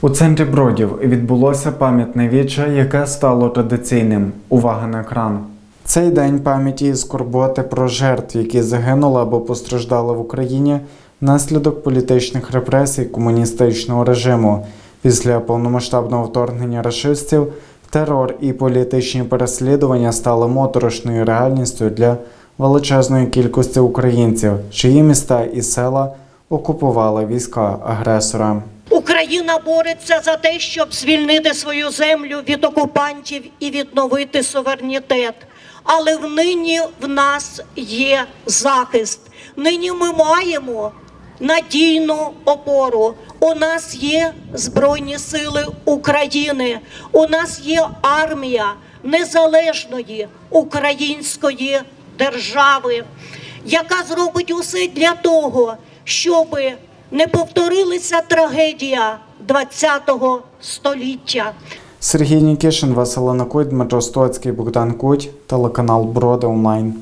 У центрі Бродів відбулося пам'ятне віче, яке стало традиційним. Увага на екран. Цей день пам'яті і скорботи про жертв, які загинули або постраждали в Україні внаслідок політичних репресій комуністичного режиму. Після повномасштабного вторгнення рашистів терор і політичні переслідування стали моторошною реальністю для величезної кількості українців, чиї міста і села окупували війська агресора. Україна бореться за те, щоб звільнити свою землю від окупантів і відновити суверенітет. Але в нині в нас є захист. Нині ми маємо надійну опору. У нас є Збройні Сили України, у нас є армія незалежної української держави, яка зробить усе для того, щоб не повторилася трагедія ХХ століття. Сергій Нікішин, Василина Куть, Дмитро Стоцький, Богдан Куть, телеканал Броди онлайн.